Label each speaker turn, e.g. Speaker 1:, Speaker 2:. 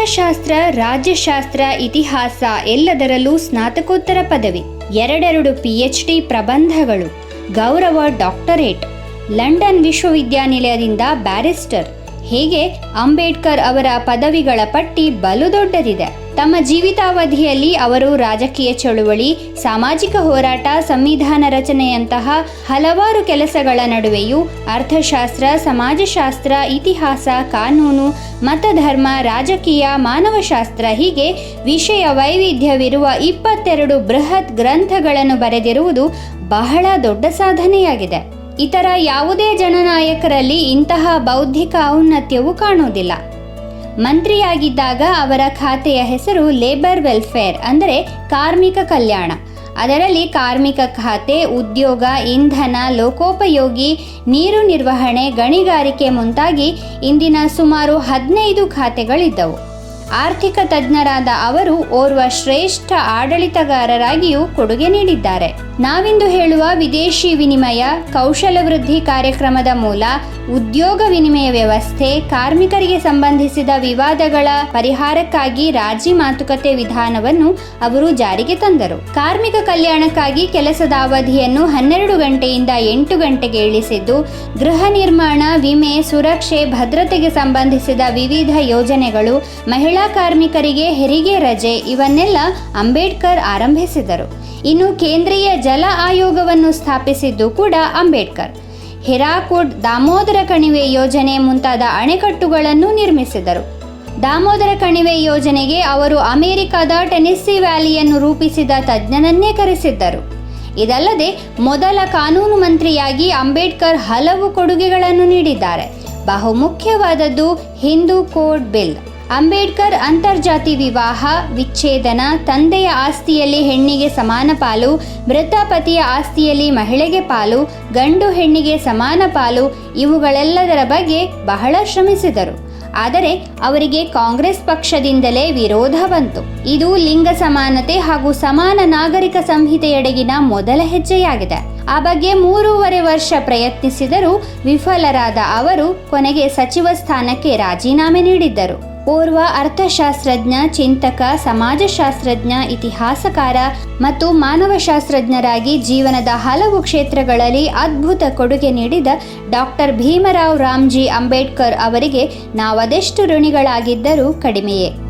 Speaker 1: ಅರ್ಥಶಾಸ್ತ್ರ, ರಾಜ್ಯಶಾಸ್ತ್ರ, ಇತಿಹಾಸ ಎಲ್ಲದರಲ್ಲೂ ಸ್ನಾತಕೋತ್ತರ ಪದವಿ. ಎರಡೆರಡು ಪಿಎಚ್ ಡಿ ಪ್ರಬಂಧಗಳು. ಗೌರವ ಡಾಕ್ಟರೇಟ್. London ವಿಶ್ವವಿದ್ಯಾನಿಲಯದಿಂದ barrister. ಹೀಗೆ ಅಂಬೇಡ್ಕರ್ ಅವರ ಪದವಿಗಳ ಪಟ್ಟಿ ಬಲು ದೊಡ್ಡದಿದೆ. ತಮ್ಮ ಜೀವಿತಾವಧಿಯಲ್ಲಿ ಅವರು ರಾಜಕೀಯ ಚಳುವಳಿ, ಸಾಮಾಜಿಕ ಹೋರಾಟ, ಸಂವಿಧಾನ ರಚನೆಯಂತಹ ಹಲವಾರು ಕೆಲಸಗಳ ನಡುವೆಯೂ ಅರ್ಥಶಾಸ್ತ್ರ, ಸಮಾಜಶಾಸ್ತ್ರ, ಇತಿಹಾಸ, ಕಾನೂನು, ಮತಧರ್ಮ, ರಾಜಕೀಯ, ಮಾನವಶಾಸ್ತ್ರ ಹೀಗೆ ವಿಷಯ ವೈವಿಧ್ಯವಿರುವ ಇಪ್ಪತ್ತೆರಡು ಬೃಹತ್ ಗ್ರಂಥಗಳನ್ನು ಬರೆದಿರುವುದು ಬಹಳ ದೊಡ್ಡ ಸಾಧನೆಯಾಗಿದೆ. ಇತರ ಯಾವುದೇ ಜನನಾಯಕರಲ್ಲಿ ಇಂತಹ ಬೌದ್ಧಿಕ ಔನ್ನತ್ಯವು ಕಾಣುವುದಿಲ್ಲ. ಮಂತ್ರಿಯಾಗಿದ್ದಾಗ ಅವರ ಖಾತೆಯ ಹೆಸರು ಲೇಬರ್ ವೆಲ್ಫೇರ್, ಅಂದರೆ ಕಾರ್ಮಿಕ ಕಲ್ಯಾಣ. ಅದರಲ್ಲಿ ಕಾರ್ಮಿಕ ಖಾತೆ, ಉದ್ಯೋಗ, ಇಂಧನ, ಲೋಕೋಪಯೋಗಿ, ನೀರು ನಿರ್ವಹಣೆ, ಗಣಿಗಾರಿಕೆ ಮುಂತಾಗಿ ಇಂದಿನ ಸುಮಾರು ಹದಿನೈದು ಖಾತೆಗಳಿದ್ದವು. ಆರ್ಥಿಕ ತಜ್ಞರಾದ ಅವರು ಓರ್ವ ಶ್ರೇಷ್ಠ ಆಡಳಿತಗಾರರಾಗಿಯೂ ಕೊಡುಗೆ ನೀಡಿದ್ದಾರೆ. ನಾವಿಂದು ಹೇಳುವ ವಿದೇಶಿ ವಿನಿಮಯ, ಕೌಶಲ ವೃದ್ಧಿ ಕಾರ್ಯಕ್ರಮದ ಮೂಲ, ಉದ್ಯೋಗ ವಿನಿಮಯ ವ್ಯವಸ್ಥೆ, ಕಾರ್ಮಿಕರಿಗೆ ಸಂಬಂಧಿಸಿದ ವಿವಾದಗಳ ಪರಿಹಾರಕ್ಕಾಗಿ ರಾಜಿ ಮಾತುಕತೆ ವಿಧಾನವನ್ನು ಅವರು ಜಾರಿಗೆ ತಂದರು. ಕಾರ್ಮಿಕ ಕಲ್ಯಾಣಕ್ಕಾಗಿ ಕೆಲಸದ ಅವಧಿಯನ್ನು ಹನ್ನೆರಡು ಗಂಟೆಯಿಂದ ಎಂಟು ಗಂಟೆಗೆ ಇಳಿಸಿದ್ದು, ಗೃಹ ನಿರ್ಮಾಣ, ವಿಮೆ, ಸುರಕ್ಷೆ, ಭದ್ರತೆಗೆ ಸಂಬಂಧಿಸಿದ ವಿವಿಧ ಯೋಜನೆಗಳು ಮಹಿಳಾ ಕಾರ್ಮಿಕರಿಗೆ ಹೆರಿಗೆ ರಜೆ, ಇವನ್ನೆಲ್ಲ ಅಂಬೇಡ್ಕರ್ ಆರಂಭಿಸಿದರು. ಇನ್ನು ಕೇಂದ್ರೀಯ ಜಲ ಆಯೋಗವನ್ನು ಸ್ಥಾಪಿಸಿದ್ದು ಕೂಡ ಅಂಬೇಡ್ಕರ್. ಹಿರಾಕುಡ್ ದಾಮೋದರ ಕಣಿವೆ ಯೋಜನೆ ಮುಂತಾದ ಅಣೆಕಟ್ಟುಗಳನ್ನು ನಿರ್ಮಿಸಿದರು. ದಾಮೋದರ ಕಣಿವೆ ಯೋಜನೆಗೆ ಅವರು ಅಮೆರಿಕದ ಟೆನಿಸ್ಸಿ ವ್ಯಾಲಿಯನ್ನು ರೂಪಿಸಿದ ತಜ್ಞನನ್ನೇ ಕರೆಸಿದ್ದರು. ಇದಲ್ಲದೆ, ಮೊದಲ ಕಾನೂನು ಮಂತ್ರಿಯಾಗಿ ಅಂಬೇಡ್ಕರ್ ಹಲವು ಕೊಡುಗೆಗಳನ್ನು ನೀಡಿದ್ದಾರೆ. ಬಹುಮುಖ್ಯವಾದದ್ದು ಹಿಂದೂ ಕೋಡ್ ಬಿಲ್. ಅಂಬೇಡ್ಕರ್ ಅಂತರ್ಜಾತಿ ವಿವಾಹ, ವಿಚ್ಛೇದನ, ತಂದೆಯ ಆಸ್ತಿಯಲ್ಲಿ ಹೆಣ್ಣಿಗೆ ಸಮಾನ ಪಾಲು ಮೃತ ಪತಿಯ ಆಸ್ತಿಯಲ್ಲಿ ಮಹಿಳೆಗೆ ಪಾಲು, ಗಂಡು ಹೆಣ್ಣಿಗೆ ಸಮಾನ ಪಾಲು ಇವುಗಳೆಲ್ಲದರ ಬಗ್ಗೆ ಬಹಳ ಶ್ರಮಿಸಿದರು. ಆದರೆ ಅವರಿಗೆ ಕಾಂಗ್ರೆಸ್ ಪಕ್ಷದಿಂದಲೇ ವಿರೋಧ ಬಂತು. ಇದು ಲಿಂಗ ಸಮಾನತೆ ಹಾಗೂ ಸಮಾನ ನಾಗರಿಕ ಸಂಹಿತೆಯೆಡೆಗಿನ ಮೊದಲ ಹೆಜ್ಜೆಯಾಗಿದೆ. ಆ ಬಗ್ಗೆ ಮೂರೂವರೆ ವರ್ಷ ಪ್ರಯತ್ನಿಸಿದರೂ ವಿಫಲರಾದ ಅವರು ಕೊನೆಗೆ ಸಚಿವ ಸ್ಥಾನಕ್ಕೆ ರಾಜೀನಾಮೆ ನೀಡಿದ್ದರು. ಓರ್ವ ಅರ್ಥಶಾಸ್ತ್ರಜ್ಞ, ಚಿಂತಕ, ಸಮಾಜಶಾಸ್ತ್ರಜ್ಞ, ಇತಿಹಾಸಕಾರ ಮತ್ತು ಮಾನವಶಾಸ್ತ್ರಜ್ಞರಾಗಿ ಜೀವನದ ಹಲವು ಕ್ಷೇತ್ರಗಳಲ್ಲಿ ಅದ್ಭುತ ಕೊಡುಗೆ ನೀಡಿದ ಡಾಕ್ಟರ್ ಭೀಮರಾವ್ ರಾಮ್ಜಿ ಅಂಬೇಡ್ಕರ್ ಅವರಿಗೆ ನಾವದೆಷ್ಟು ಋಣಿಗಳಾಗಿದ್ದರೂ ಕಡಿಮೆಯೇ.